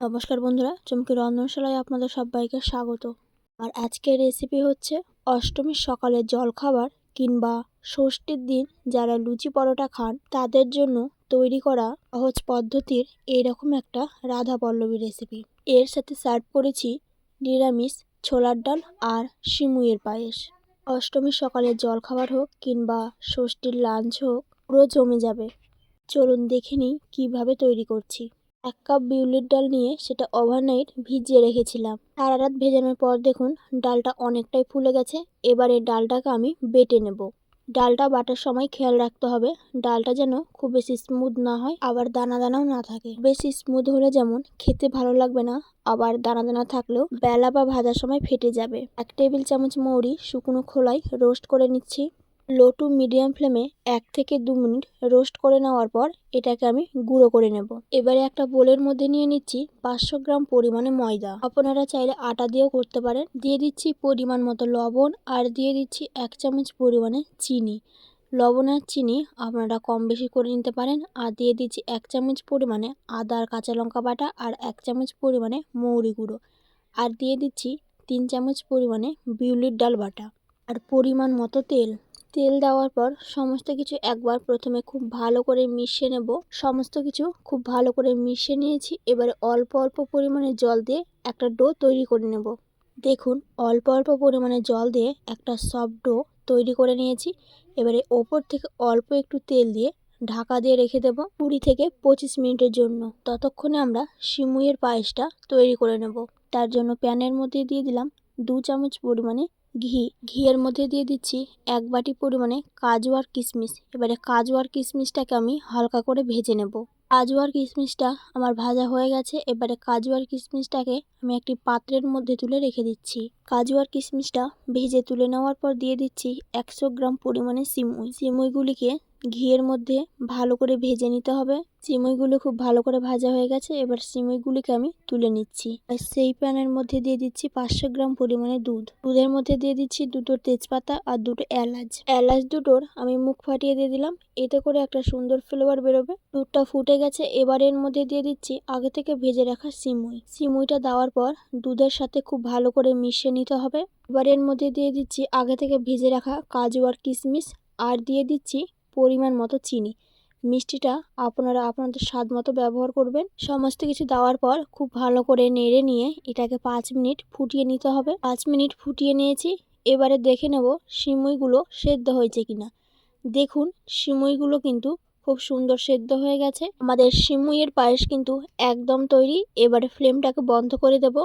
নমস্কার বন্ধুরা, চমকি রন্ধনশালায় আপনাদের সবাইকে স্বাগত। আর আজকের রেসিপি হচ্ছে অষ্টমীর সকালের জলখাবার কিংবা ষষ্ঠীর দিন যারা লুচি পরোটা খান, তাদের জন্য তৈরি করা সহজ পদ্ধতির এরকম একটা রাধা পল্লবী রেসিপি এর সাথে সার্ভ করেছি নিরামিষ ছোলার ডাল আর সিমুইয়ের পায়েস। অষ্টমীর সকালের জলখাবার হোক কিংবা ষষ্ঠীর লাঞ্চ হোক, পুরো জমে যাবে। চলুন দেখে নিই কীভাবে তৈরি করছি। এক কাপ বিউলির ডাল নিয়ে সেটা ওভারনাইট ভিজিয়ে রেখেছিলাম। সারা রাত ভেজানোর পর দেখুন, ডালটা অনেকটাই ফুলে গেছে। এবারে ডালটাকে আমি বেটে নেব। ডালটা বাটার সময় খেয়াল রাখতে হবে। ডালটা যেন খুব বেশি স্মুথ না হয়, আবার দানা দানাও না থাকে। বেশি স্মুথ হলে যেমন খেতে ভালো লাগবে না, আবার দানা দানা থাকলেও বেলা বা ভাজার সময় ফেটে যাবে। এক টেবিল চামচ মৌরি শুকনো খোলায় রোস্ট করে নিচ্ছি। লো টু মিডিয়াম ফ্লেমে এক থেকে দু মিনিট রোস্ট করে নেওয়ার পর এটাকে আমি গুঁড়ো করে নেব। এবারে একটা বোলের মধ্যে নিয়ে নিচ্ছি পাঁচশো গ্রাম পরিমাণে ময়দা। আপনারা চাইলে আটা দিয়েও করতে পারেন। দিয়ে দিচ্ছি পরিমাণ মতো লবণ আর দিয়ে দিচ্ছি এক চামচ পরিমাণে চিনি। লবণ আর চিনি আপনারা কম বেশি করে নিতে পারেন। আর দিয়ে দিচ্ছি এক চামচ পরিমাণে আদা আর কাঁচা লঙ্কা বাটা আর এক চামচ পরিমাণে মৌরি গুঁড়ো। আর দিয়ে দিচ্ছি তিন চামচ পরিমাণে বিউলির ডাল বাটা। আর পরিমাণ মতো তেল। তেল দেওয়ার পর সমস্ত কিছু একবার প্রথমে খুব ভালো করে মিশিয়ে নেব। সমস্ত কিছু খুব ভালো করে মিশিয়ে নিয়েছি। এবারে অল্প অল্প পরিমাণে জল দিয়ে একটা ডো তৈরি করে নেব। দেখুন, অল্প অল্প পরিমাণে জল দিয়ে একটা সফট ডো তৈরি করে নিয়েছি। এবারে ওপর থেকে অল্প একটু তেল দিয়ে ঢাকা দিয়ে রেখে দেবো কুড়ি থেকে পঁচিশ মিনিটের জন্য। ততক্ষণে আমরা সিমুইয়ের পায়েসটা তৈরি করে নেব। তার জন্য প্যানের মধ্যে দিয়ে দিলাম দু চামচ পরিমাণে ঘি। ঘিয়ের মধ্যে দিয়ে দিচ্ছি এক বাটি পরিমাণে কাজু আর কিশমিশ। এবারে কাজু আর কিশমিশটাকে আমি হালকা করে ভেজে নেব। কাজু আর কিশমিশটা আমার ভাজা হয়ে গেছে। এবারে কাজু আর কিশমিশটাকে আমি একটি পাত্রের মধ্যে তুলে রেখে দিচ্ছি। কাজু আর কিশমিশটা ভেজে তুলে নেওয়ার পর দিয়ে দিচ্ছি একশো গ্রাম পরিমাণে সিমুই সিমুইগুলিকে ঘিয়ের মধ্যে ভালো করে ভেজে নিতে হবে। সিমুইগুলো খুব ভালো করে ভাজা হয়ে গেছে, এবার সিমুইগুলিকে আমি তুলে নিচ্ছি। আর সেই প্যানের মধ্যে দিয়ে দিচ্ছি পাঁচশো গ্রাম পরিমাণে দুধ। দুধের মধ্যে দিয়ে দিচ্ছি দুটো তেজপাতা আর দুটো এলাচ। এলাচ দুটোর আমি মুখ ফাটিয়ে দিয়ে দিলাম, এতে করে একটা সুন্দর ফ্লেভার বেরোবে। দুধটা ফুটে গেছে, এবার এর মধ্যে দিয়ে দিচ্ছি আগে থেকে ভেজে রাখা সিমুই সিমুইটা দেওয়ার পর দুধের সাথে খুব ভালো করে মিশিয়ে নিতে হবে। এবার এর মধ্যে দিয়ে দিচ্ছি আগে থেকে ভেজে রাখা কাজু আর কিশমিশ, আর দিয়ে দিচ্ছি পরিমাণ মতো চিনি। মিষ্টিটা আপনারা আপনাদের স্বাদ মতো ব্যবহার করবেন। সমস্ত কিছু দেওয়ার পর খুব ভালো করে নেড়ে নিয়ে এটাকে পাঁচ মিনিট ফুটিয়ে নিতে হবে। পাঁচ মিনিট ফুটিয়ে নিয়েছি। এবারে দেখে নেব সিমুইগুলো সেদ্ধ হয়েছে কিনা। দেখুন, সিমুইগুলো কিন্তু খুব সুন্দর সেদ্ধ হয়ে গেছে। আমাদের সিমুইয়ের পায়েস কিন্তু একদম তৈরি। এবারে ফ্লেমটাকে বন্ধ করে দেব।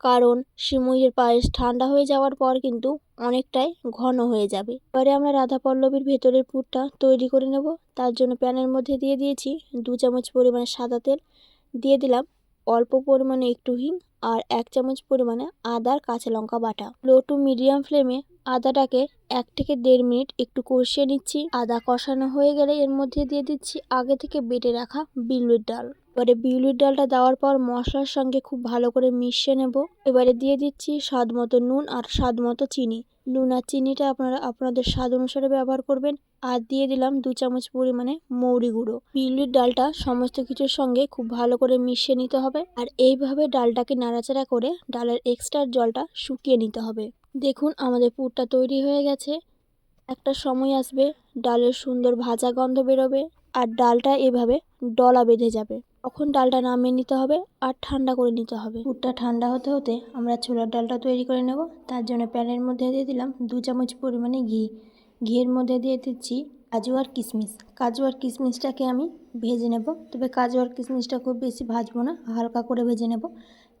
কারণ সিমুইয়ের পায়েস ঠান্ডা হয়ে যাওয়ার পর কিন্তু অনেকটাই ঘন হয়ে যাবে। এবারে আমরা রাধা পল্লবীর ভেতরের পুরটা তৈরি করে নেব। তার জন্য প্যানের মধ্যে দিয়ে দিয়েছি দু চামচ পরিমাণে সাদা তেল। দিয়ে দিলাম অল্প পরিমাণে একটু হিং আর এক চামচ পরিমাণে আদার কাঁচা লঙ্কা বাটা। লো টু মিডিয়াম ফ্লেমে আদাটাকে এক থেকে দেড় মিনিট একটু কষিয়ে নিচ্ছি। আদা কষানো হয়ে গেলে এর মধ্যে দিয়ে দিচ্ছি আগে থেকে বেটে রাখা বিউলির ডাল। এবারে বিউলির ডালটা দেওয়ার পর মশলার সঙ্গে খুব ভালো করে মিশিয়ে নেব। এবারে দিয়ে দিচ্ছি স্বাদ মতো নুন আর স্বাদ মতো চিনি। নুন আর চিনিটা আপনারা আপনাদের স্বাদ অনুসারে ব্যবহার করবেন। আর দিয়ে দিলাম দু চামচ পরিমাণে মৌরি গুঁড়ো। বিউলির ডালটা সমস্ত কিছুর সঙ্গে খুব ভালো করে মিশিয়ে নিতে হবে। আর এইভাবে ডালটাকে নাড়াচাড়া করে ডালের এক্সট্রা জলটা শুকিয়ে নিতে হবে। দেখুন, আমাদের পুরটা তৈরি হয়ে গেছে। একটা সময় আসবে, ডালের সুন্দর ভাজা গন্ধ বেরোবে আর ডালটা এভাবে ডলা বেঁধে যাবে। তখন ডালটা নামিয়ে নিতে হবে আর ঠান্ডা করে নিতে হবে। পুরটা ঠান্ডা হতে হতে আমরা ছোলার ডালটা তৈরি করে নেব। তার জন্য প্যানের মধ্যে দিয়ে দিলাম দু চামচ পরিমাণে ঘি। ঘিয়ের মধ্যে দিয়ে দিচ্ছি কাজু আর কিশমিশ। কাজু আর কিশমিশটাকে আমি ভেজে নেব। তবে কাজু আর কিশমিশটা খুব বেশি ভাজবো না, হালকা করে ভেজে নেব।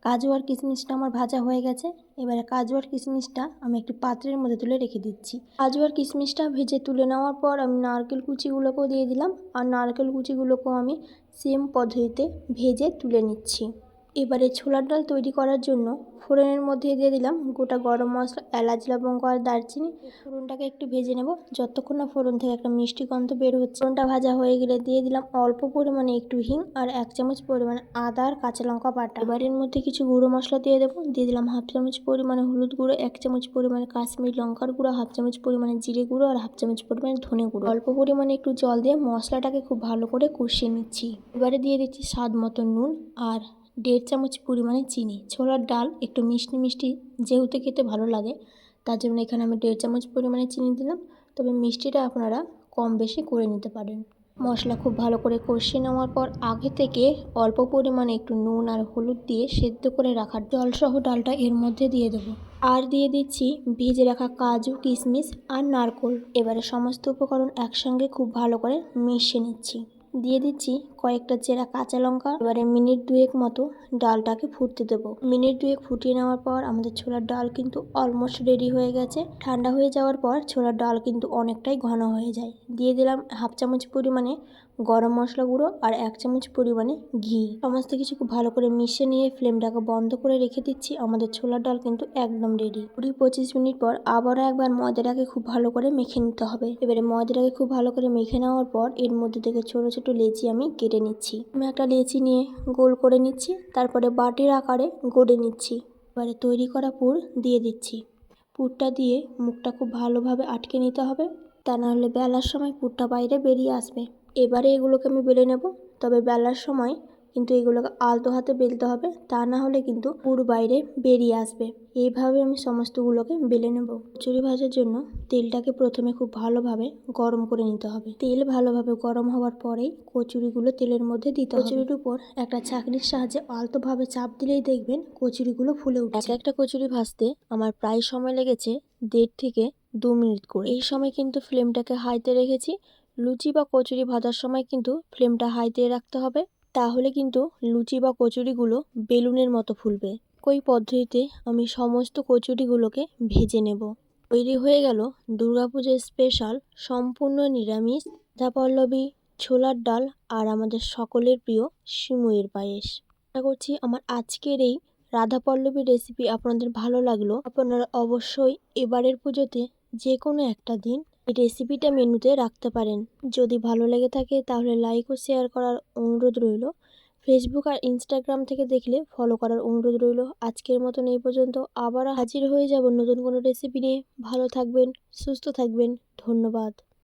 কাজু আর কিশমিশটা আমার ভাজা হয়ে গেছে। এবারে কাজু আর কিশমিশটা আমি একটি পাত্রের মধ্যে তুলে রেখে দিচ্ছি। কাজু আর কিশমিশটা ভেজে তুলে নেওয়ার পর আমি নারকেল কুচিগুলোকেও দিয়ে দিলাম। আর নারকেল কুচিগুলোকেও আমি সেম পদ্ধতিতে ভেজে তুলে নিচ্ছি। এবারে ছোলার ডাল তৈরি করার জন্য ফোড়নের মধ্যে দিয়ে দিলাম গোটা গরম মশলা, এলাচ, লবঙ্গ আর দারচিনি। ফোড়নটাকে একটু ভেজে নেব। যতক্ষণ না ফোড়ন থেকে একটা মিষ্টি গন্ধ বের হচ্ছে, ফোড়নটা ভাজা হয়ে গেলে দিয়ে দিলাম অল্প পরিমাণে একটু হিং আর এক চামচ পরিমাণে আদা আর কাঁচা লঙ্কা বাটা। এবারের মধ্যে কিছু গুঁড়ো মশলা দিয়ে দেবো। দিয়ে দিলাম হাফ চামচ পরিমাণে হলুদ গুঁড়ো, এক চামচ পরিমাণে কাশ্মীর লঙ্কার গুঁড়ো, হাফ চামচ পরিমাণে জিরে গুঁড়ো আর হাফ চামচ পরিমাণে ধনে গুঁড়ো। অল্প পরিমাণে একটু জল দিয়ে মশলাটাকে খুব ভালো করে কষিয়ে নিচ্ছি। এবারে দিয়ে দিচ্ছি স্বাদ মতো নুন আর দেড় চামচ পরিমাণে চিনি, ছোলার ডাল, একটু মিষ্টি মিষ্টি যেহেতু খেতে ভালো লাগে, তার জন্য এখানে আমি দেড় চামচ পরিমাণে চিনি দিলাম। তবে মিষ্টিটা আপনারা কম বেশি করে নিতে পারেন। মশলা খুব ভালো করে কষিয়ে নেওয়ার পর আগে থেকে অল্প পরিমাণে একটু নুন আর হলুদ দিয়ে সেদ্ধ করে রাখার জলসহ ডালটা এর মধ্যে দিয়ে দেবো। আর দিয়ে দিচ্ছি ভেজে রাখা কাজু, কিশমিশ আর নারকোল। এবারে সমস্ত উপকরণ একসঙ্গে খুব ভালো করে মিশিয়ে নিচ্ছি। দিয়ে দিচ্ছি কয়েকটা চেরা কাঁচা লঙ্কা। এবারে মিনিট দুয়েক মতো ডালটাকে ফুটতে দেব। মিনিট দুয়েক ফুটিয়ে নেওয়ার পর আমাদের ছোলার ডাল কিন্তু অলমোস্ট রেডি হয়ে গেছে। ঠান্ডা হয়ে যাওয়ার পর ছোলার ডাল কিন্তু অনেকটাই ঘন হয়ে যায়। দিয়ে দিলাম হাফ চামচ পরিমাণে গরম মশলা গুঁড়ো আর এক চামচ পরিমাণে ঘি। সমস্ত কিছু খুব ভালো করে মিশিয়ে নিয়ে ফ্লেমটাকে বন্ধ করে রেখে দিচ্ছি। আমাদের ছোলার ডাল কিন্তু একদম রেডি কুড়ি পঁচিশ মিনিট পর আবারও একবার ময়দাটাকে খুব ভালো করে মেখে নিতে হবে। এবারে ময়দাটাকে খুব ভালো করে মেখে নেওয়ার পর এর মধ্যে থেকে ছোট ছোট লেচি আমি কেটে নিচ্ছি। আমি একটা লেচি নিয়ে গোল করে নিচ্ছি, তারপরে বাটির আকারে গড়ে নিচ্ছি। এবারে তৈরি করা পুর দিয়ে দিচ্ছি। পুরটা দিয়ে মুখটা খুব ভালোভাবে আটকে নিতে হবে। তা নাহলে বেলার সময় পুরটা বাইরে বেরিয়ে আসবে। এবারে এগুলোকে আমি বেলে নেব। তবে বেলার সময় কিন্তু এগুলোকে আলতো হাতে বেলতে হবে, তা না হলে কিন্তু পুর বাইরে বেরিয়ে আসবে। এইভাবে আমি সমস্তগুলোকে বেলে নেব। কচুরি ভাজার জন্য তেলটাকে প্রথমে খুব ভালোভাবে গরম করে নিতে হবে। তেল ভালোভাবে গরম হওয়ার পরেই কচুরিগুলো তেলের মধ্যে দিতে হবে। কচুরির উপর একটা ছাঁকনির সাহায্যে আলতোভাবে চাপ দিলেই দেখবেন কচুরিগুলো ফুলে উঠছে। এক একটা কচুরি ভাজতে আমার প্রায় সময় লেগেছে দেড় থেকে দু মিনিট করে। এই সময় কিন্তু ফ্লেমটাকে হাইতে রেখেছি লুচি বা কচুরি ভাজার সময় কিন্তু ফ্লেমটা হাইতে রাখতে হবে। তাহলে কিন্তু লুচি বা কচুরিগুলো বেলুনের মতো ফুলবে। ওই পদ্ধতিতে আমি সমস্ত কচুরিগুলোকে ভেজে নেব। তৈরি হয়ে গেল দুর্গাপুজোর স্পেশাল সম্পূর্ণ নিরামিষ পল্লবী ছোলার ডাল আর আমাদের সকলের প্রিয় সিমুইয়ের পায়েস। আশা করছি আমার আজকের এই রাধা পল্লবী রেসিপি আপনাদের ভালো লাগল। আপনারা অবশ্যই এবারের পুজোতে যে কোনো একটা দিন এই রেসিপিটা মেনুতে রাখতে পারেন। যদি ভালো লেগে থাকে, তাহলে লাইক ও শেয়ার করার অনুরোধ রইল। ফেসবুক আর ইনস্টাগ্রাম থেকে দেখলে ফলো করার অনুরোধ রইল। আজকের মতন এই পর্যন্ত আবার হাজির হয়ে যাব নতুন কোনো রেসিপি নিয়ে। ভালো থাকবেন, সুস্থ থাকবেন। ধন্যবাদ।